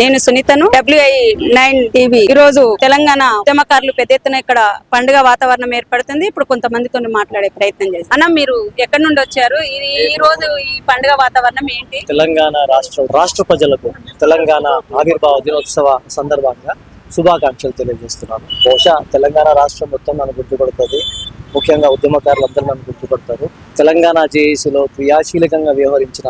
నేను సునీతను WI nine TV. ఈ రోజు తెలంగాణ ఉద్యమకారులు పెద్ద ఎత్తున ఇక్కడ పండుగ వాతావరణం ఏర్పడుతుంది. ఇప్పుడు కొంతమందితో మాట్లాడే ప్రయత్నం చేస్తాను అన్న మీరు ఎక్కడి నుండి వచ్చారు? ఈ ఈ రోజు ఈ పండుగ వాతావరణం ఏంటి? తెలంగాణ రాష్ట్ర రాష్ట్ర ప్రజలకు తెలంగాణ ఆవిర్భావ దినోత్సవ సందర్భంగా శుభాకాంక్షలు తెలియజేస్తున్నాను. బహుశా తెలంగాణ రాష్ట్రం మొత్తం నన్ను గుర్తుపడుతుంది. ముఖ్యంగా ఉద్యమకారులందరూ నన్ను గుర్తుపడతారు. తెలంగాణ జేఏసీలో క్రియాశీలకంగా వ్యవహరించిన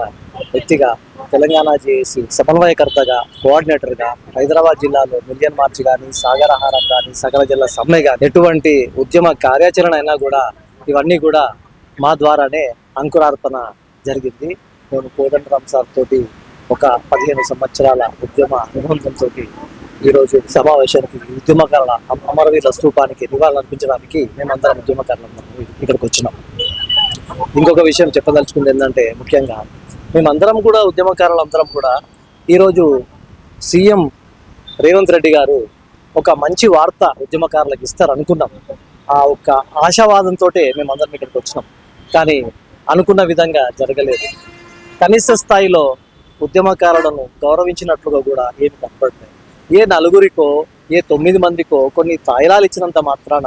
వ్యక్తిగా తెలంగాణ జేఏసీ సమన్వయకర్తగా కోఆర్డినేటర్గా హైదరాబాద్ జిల్లాలో మిలియన్ మార్చ్ కానీ సాగరహారం కానీ సకల జిల్లా సమ్మె కానీ ఎటువంటి ఉద్యమ కార్యాచరణ అయినా కూడా ఇవన్నీ కూడా మా ద్వారానే అంకురార్పణ జరిగింది. నేను కోదండరామ్ సార్ తోటి ఒక పదిహేను సంవత్సరాల ఉద్యమ అనుబంధంతో ఈరోజు సమావేశానికి ఉద్యమకారుల అమ- అమరవీరుల స్తూపానికి నివాళులు మేమందరం ఉద్యమకారులందరం ఇక్కడికి వచ్చినాం. ఇంకొక విషయం చెప్పదలుచుకుంది ఏంటంటే ముఖ్యంగా మేమందరం కూడా ఉద్యమకారులందరం కూడా ఈరోజు సీఎం రేవంత్ రెడ్డి గారు ఒక మంచి వార్త ఉద్యమకారులకు ఇస్తారు అనుకున్నాం ఆ ఒక్క ఆశావాదంతో మేమందరం ఇక్కడికి వచ్చినాం. కానీ అనుకున్న విధంగా జరగలేదు. కనీస స్థాయిలో ఉద్యమకారులను గౌరవించినట్లుగా కూడా ఏమి కనపడలేదు. ఏ నలుగురికో ఏ తొమ్మిది మందికో కొన్ని తాయిలాలు ఇచ్చినంత మాత్రాన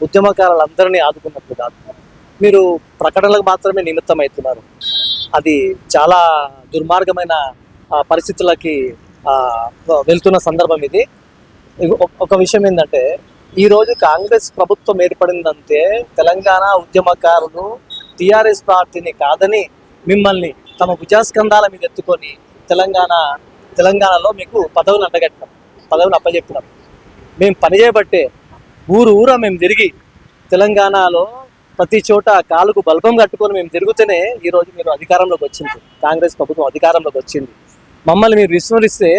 ఉద్యమకారులందరినీ ఆదుకున్నట్లు కాదు. మీరు ప్రకటనలకు మాత్రమే నిమిత్తం అవుతున్నారు అది చాలా దుర్మార్గమైన పరిస్థితులకి వెళ్తున్న సందర్భం ఇది. ఒక- విషయం ఏంటంటే ఈరోజు కాంగ్రెస్ ప్రభుత్వం ఏర్పడిందంటే తెలంగాణ ఉద్యమకారులు టీఆర్ఎస్ పార్టీని కాదని మిమ్మల్ని తమ భుజాస్కంధాల మీద ఎత్తుకొని తెలంగాణ తెలంగాణలో మీకు పదవులు అంటగట్టినాం పదవులు అప్పచెప్పడం మేము పని చేయబట్టే ఊరు ఊర మేము తిరిగి తెలంగాణలో ప్రతి చోట కాలుకు బల్బం కట్టుకొని మేము తిరుగుతూనే ఈ రోజు మీరు అధికారంలోకి వచ్చింది. కాంగ్రెస్ ప్రభుత్వం అధికారంలోకి వచ్చింది. మమ్మల్ని మీరు విస్మరిస్తే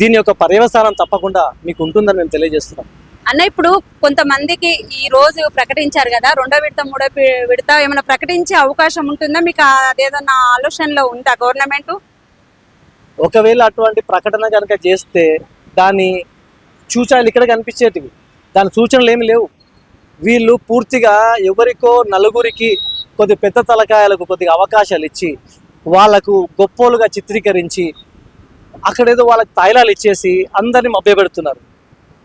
దీని యొక్క పర్యవసానం తప్పకుండా మీకు ఉంటుందని మేము తెలియజేస్తున్నాం. అన్న ఇప్పుడు కొంతమందికి ఈ రోజు ప్రకటించారు కదా రెండో విడత మూడో విడత ఏమైనా ప్రకటించే అవకాశం ఉంటుందా? మీకు అదేదన్నా ఆలోచనలో ఉందా గవర్నమెంట్? ఒకవేళ అటువంటి ప్రకటన కనుక చేస్తే దాని సూచనలు ఇక్కడ కనిపించేటివి. దాని సూచనలు ఏమి లేవు. వీళ్ళు పూర్తిగా ఎవరికో నలుగురికి కొద్ది పెద్ద తలకాయలకు కొద్దిగా అవకాశాలు ఇచ్చి వాళ్ళకు గొప్పోలుగా చిత్రీకరించి అక్కడేదో వాళ్ళకి తాయిలాలు ఇచ్చేసి అందరిని మభ్యపెడుతున్నారు.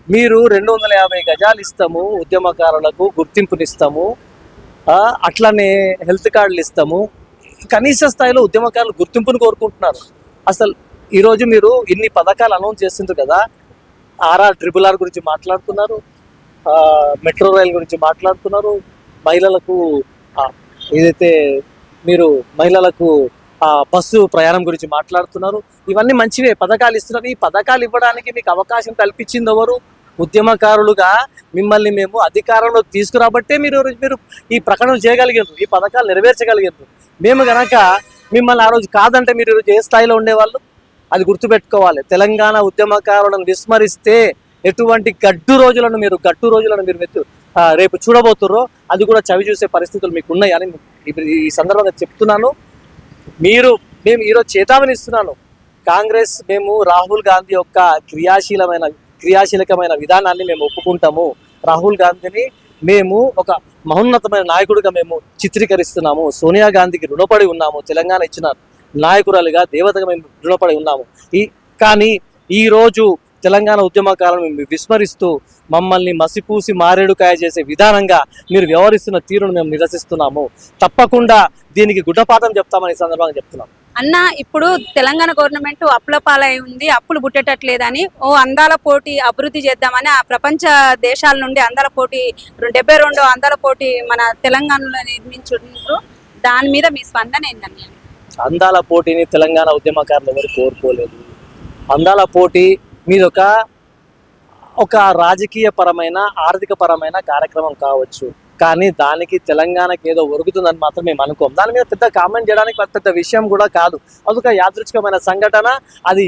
మీరు రెండు వందల యాభై గజాలు ఇస్తాము ఉద్యమకారులకు గుర్తింపునిస్తాము అట్లనే హెల్త్ కార్డులు ఇస్తాము. కనీస స్థాయిలో ఉద్యమకారులు గుర్తింపును కోరుకుంటున్నారు. అసలు ఈరోజు మీరు ఇన్ని పథకాలు అనౌన్స్ చేస్తుంది కదా ఆర్ఆర్ ట్రిపుల్ ఆర్ గురించి మాట్లాడుతున్నారు. మెట్రో రైల్ గురించి మాట్లాడుతున్నారు. మహిళలకు ఏదైతే మీరు మహిళలకు ఆ, బస్సు ప్రయాణం గురించి మాట్లాడుతున్నారు. ఇవన్నీ మంచివే పథకాలు ఇస్తున్నారు. ఈ పథకాలు ఇవ్వడానికి మీకు అవకాశం కల్పించింది ఎవరు? ఉద్యమకారులుగా మిమ్మల్ని మేము అధికారంలో తీసుకురాబట్టే మీరు మీరు ఈ ప్రకటన చేయగలిగారు ఈ పథకాలు నెరవేర్చగలిగారు మేము గనక మిమ్మల్ని ఆ రోజు కాదంటే మీరు ఏ స్థాయిలో ఉండేవాళ్ళు? అది గుర్తుపెట్టుకోవాలి. తెలంగాణ ఉద్యమకారులను విస్మరిస్తే ఎటువంటి గడ్డు రోజులను మీరు గడ్డు రోజులను మీరు మెత్తు- రేపు చూడబోతుర్రో అది కూడా చవి చూసే పరిస్థితులు మీకు ఉన్నాయని ఈ సందర్భంగా చెప్తున్నాను. మీరు మేము ఈరోజు చేతావని ఇస్తున్నాను కాంగ్రెస్ మేము రాహుల్ గాంధీ యొక్క క్రియాశీలమైన క్రియాశీలకమైన విధానాన్ని మేము ఒప్పుకుంటాము. రాహుల్ గాంధీని మేము ఒక మహోన్నతమైన నాయకుడిగా మేము చిత్రీకరిస్తున్నాము. సోనియా గాంధీకి రుణపడి ఉన్నాము. తెలంగాణ ఇచ్చిన నాయకురాలుగా దేవతగా మేము రుణపడి ఉన్నాము. ఈ కానీ ఈరోజు తెలంగాణ ఉద్యమకాలను మేము విస్మరిస్తూ మమ్మల్ని మసిపూసి మారేడుకాయ చేసే విధానంగా మీరు వ్యవహరిస్తున్న తీరును మేము నిరసిస్తున్నాము. తప్పకుండా దీనికి గుడ్డపాఠం చెప్తామని సందర్భంగా చెప్తున్నాం. అన్న ఇప్పుడు తెలంగాణ గవర్నమెంట్ అప్పుల పాలై ఉంది అప్పులు పుట్టేటట్లేదని ఓ అందాల పోటీ అభివృద్ధి చేద్దామని ఆ ప్రపంచ దేశాల నుండి అందాల పోటీ డెబ్బై రెండు అందాల పోటీ మన తెలంగాణలో నిర్మించుండ్రు. దాని మీద మీ స్పందన ఏంటన్న అందాల పోటీని తెలంగాణ ఉద్యమకారులు ఎవరు కోరుకోలేదు. అందాల పోటీ మీద ఒక ఒక రాజకీయ పరమైన ఆర్థిక పరమైన కార్యక్రమం కావచ్చు. కానీ దానికి తెలంగాణకి ఏదో ఒరుగుతుందని మాత్రం మేము అనుకోం. దాని మీద పెద్ద కామెంట్ చేయడానికి పెద్ద పెద్ద విషయం కూడా కాదు. అదొక యాదృచ్ఛికమైన సంఘటన. అది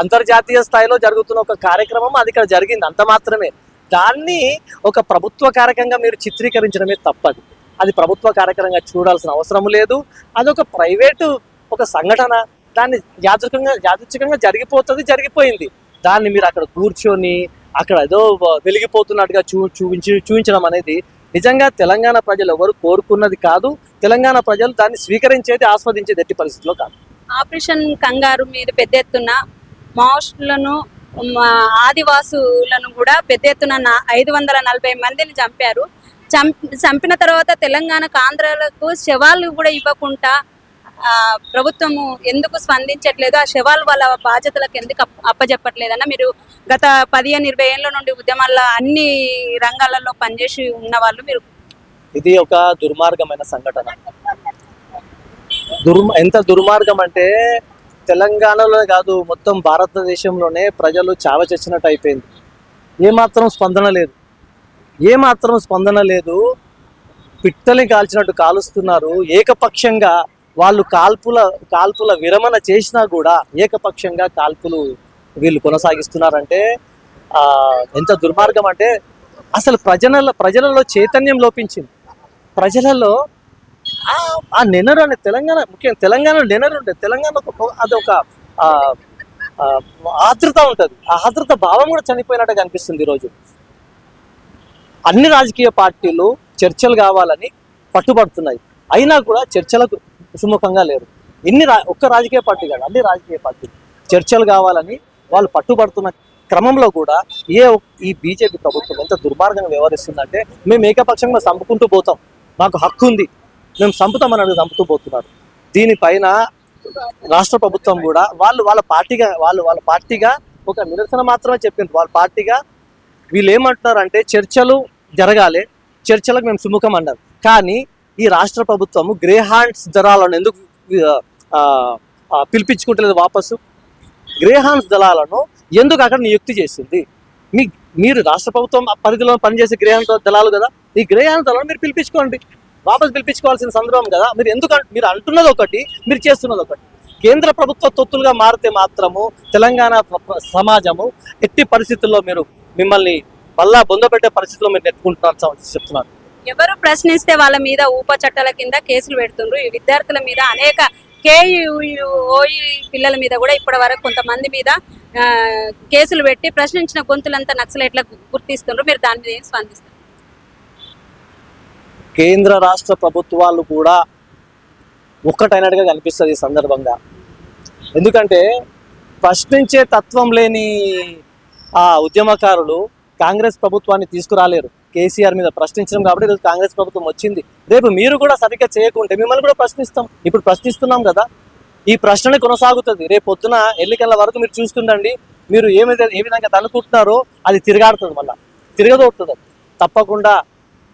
అంతర్జాతీయ స్థాయిలో జరుగుతున్న ఒక కార్యక్రమం. అది ఇక్కడ జరిగింది. అంత మాత్రమే. దాన్ని ఒక ప్రభుత్వ కార్యక్రమంగా మీరు చిత్రీకరించడమే తప్పదు. అది ప్రభుత్వ కార్యక్రమంగా చూడాల్సిన అవసరం లేదు. అదొక ప్రైవేటు ఒక సంఘటన. దాన్ని యాదృకంగా యాదృచ్ఛికంగా జరిగిపోతుంది జరిగిపోయింది. దాన్ని మీరు అక్కడ కూర్చొని అక్కడ ఏదో వెలిగిపోతున్నట్టుగా చూ చూపించి చూపించడం అనేది నిజంగా తెలంగాణ ప్రజలు ఎవరు కోరుకున్నది కాదు. తెలంగాణ ప్రజలు దాన్ని స్వీకరించేది ఆస్వాదించేది ఎట్టి పరిస్థితిలో కాదు. ఆపరేషన్ కంగారు మీద పెద్ద ఎత్తున మావోస్టులను మా ఆదివాసులను కూడా పెద్ద ఎత్తున ఐదు వందల నలభై మందిని చంపారు. చంపిన తర్వాత తెలంగాణకు ఆంధ్రాలకు శవాలు కూడా ఇవ్వకుండా ప్రభుత్వము ఎందుకు స్పందించట్లేదు? ఆ శవాలు వాళ్ళ బాధ్యతలకు ఎందుకు అప్ప- అప్పజెప్పట్లేదన్న మీరు గత పదిహేను ఇరవై ఏళ్ళ నుండి ఉద్యమాల్లో అన్ని రంగాలలో పనిచేసి ఉన్న వాళ్ళు మీరు. ఇది ఒక దుర్మార్గమైన సంఘటన. దుర్మ ఎంత దుర్మార్గం అంటే తెలంగాణలో కాదు మొత్తం భారతదేశంలోనే ప్రజలు చావ చచ్చినట్టు అయిపోయింది. ఏమాత్రం స్పందన లేదు. ఏమాత్రం స్పందన లేదు. పిట్టల్ని కాల్చినట్టు కాలుస్తున్నారు. ఏకపక్షంగా వాళ్ళు కాల్పుల కాల్పుల విరమణ చేసినా కూడా ఏకపక్షంగా కాల్పులు వీళ్ళు కొనసాగిస్తున్నారంటే ఎంత దుర్మార్గం అంటే అసలు ప్రజల ప్రజలలో చైతన్యం లోపించింది. ప్రజలలో ఆ- ఆ నెనరు అనే తెలంగాణ ముఖ్యంగా తెలంగాణ నెనరు ఉంటుంది తెలంగాణ ఒక అదొక ఆ, ఆతృత ఉంటుంది. ఆ ఆతృత భావం కూడా చనిపోయినట్టుగా అనిపిస్తుంది ఈరోజు. అన్ని రాజకీయ పార్టీలు చర్చలు కావాలని పట్టుబడుతున్నాయి. అయినా కూడా చర్చలకు సుముఖంగా లేరు. ఎన్ని రా ఒక్క రాజకీయ పార్టీ కాదు అన్ని రాజకీయ పార్టీలు. చర్చలు కావాలని వాళ్ళు పట్టుబడుతున్న క్రమంలో కూడా ఏ ఈ బీజేపీ ప్రభుత్వం ఎంత దుర్మార్గంగా వ్యవహరిస్తుందంటే మేము ఏకపక్షంగా చంపుకుంటూ పోతాం. మాకు హక్కు ఉంది. మేము చంపుతామని అడిగి చంపుతూ పోతున్నారు. దీనిపైన రాష్ట్ర ప్రభుత్వం కూడా వాళ్ళు వాళ్ళ పార్టీగా వాళ్ళు వాళ్ళ పార్టీగా ఒక నిరసన మాత్రమే చెప్పింది. వాళ్ళ పార్టీగా వీళ్ళు ఏమంటున్నారు అంటే చర్చలు జరగాలి. చర్చలకు మేము సుముఖం అన్నారు. కానీ ఈ రాష్ట్ర ప్రభుత్వము గ్రే హాండ్స్ దళాలను ఎందుకు పిలిపించుకుంటలేదు వాపసు? గ్రే హాండ్స్ దళాలను ఎందుకు అక్కడ నియుక్తి చేసింది? మీ మీరు రాష్ట్ర ప్రభుత్వం పరిధిలో పనిచేసే గ్రే దళాలు కదా ఈ గ్రే హ్యాండ్స్ దళాలను మీరు పిలిపించుకోండి. వాపసు పిలిపించుకోవాల్సిన సందర్భం కదా మీరు ఎందుకు మీరు అంటున్నది ఒకటి మీరు చేస్తున్నది ఒకటి. కేంద్ర ప్రభుత్వ తొత్తులుగా మారితే మాత్రము తెలంగాణ సమాజము ఎట్టి పరిస్థితుల్లో మీరు మిమ్మల్ని మళ్ళా బొందపెట్టే పరిస్థితుల్లో మీరు నెట్టుకుంటున్నారు చెప్తున్నారు ఎవరు ప్రశ్నిస్తే వాళ్ళ మీద ఊప చట్టాల కింద కేసులు పెడుతుండ్రు. ఈ విద్యార్థుల మీద అనేక కేయుఓఈ పిల్లల మీద కూడా ఇప్పటి వరకు కొంతమంది మీద కేసులు పెట్టి ప్రశ్నించిన గొంతులంతా నక్సలైట్ల గుర్తిస్తుండ్రు. మీరు దాని మీద ఏం స్పందిస్తారు? కేంద్ర రాష్ట్ర ప్రభుత్వాలు కూడా ఒక్కటైనట్టుగా కనిపిస్తుంది ఈ సందర్భంగా. ఎందుకంటే ప్రశ్నించే తత్వం లేని ఆ ఉద్యమకారులు కాంగ్రెస్ ప్రభుత్వాన్ని తీసుకురాలేరు. కేసీఆర్ మీద ప్రశ్నించడం కాబట్టి ఈరోజు కాంగ్రెస్ ప్రభుత్వం వచ్చింది. రేపు మీరు కూడా సరిగ్గా చేయకుంటే మిమ్మల్ని కూడా ప్రశ్నిస్తాం. ఇప్పుడు ప్రశ్నిస్తున్నాం కదా. ఈ ప్రశ్న కొనసాగుతుంది. రేపు పొద్దున ఎన్నికల వరకు మీరు చూస్తుండండి. మీరు ఏమైతే ఏ విధంగా తనుకుంటున్నారో అది తిరగాడుతుంది మళ్ళా. తిరగదోడుతుంది. తప్పకుండా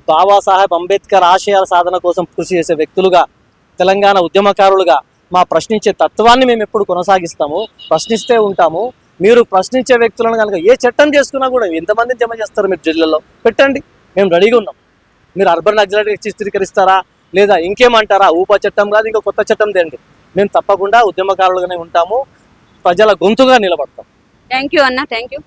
బాబాసాహెబ్ అంబేద్కర్ ఆశయాల సాధన కోసం కృషి చేసే వ్యక్తులుగా తెలంగాణ ఉద్యమకారులుగా మా ప్రశ్నించే తత్వాన్ని మేము ఎప్పుడు కొనసాగిస్తాము. ప్రశ్నిస్తే ఉంటాము. మీరు ప్రశ్నించే వ్యక్తులను కనుక ఏ చట్టం చేసుకున్నా కూడా ఎంతమందిని జమ చేస్తారు మీరు జిల్లాలో పెట్టండి. మేము రెడీగా ఉన్నాం. మీరు అర్బన్ నక్సలైట్ చిత్రీకరిస్తారా? లేదా ఇంకేమంటారా? ఊప చట్టం కాదు ఇంకా కొత్త చట్టం తేండి మేము తప్పకుండా ఉద్యమకారులుగానే ఉంటాము. ప్రజల గొంతుగా నిలబడతాం. థ్యాంక్ యూ అన్న థ్యాంక్ యూ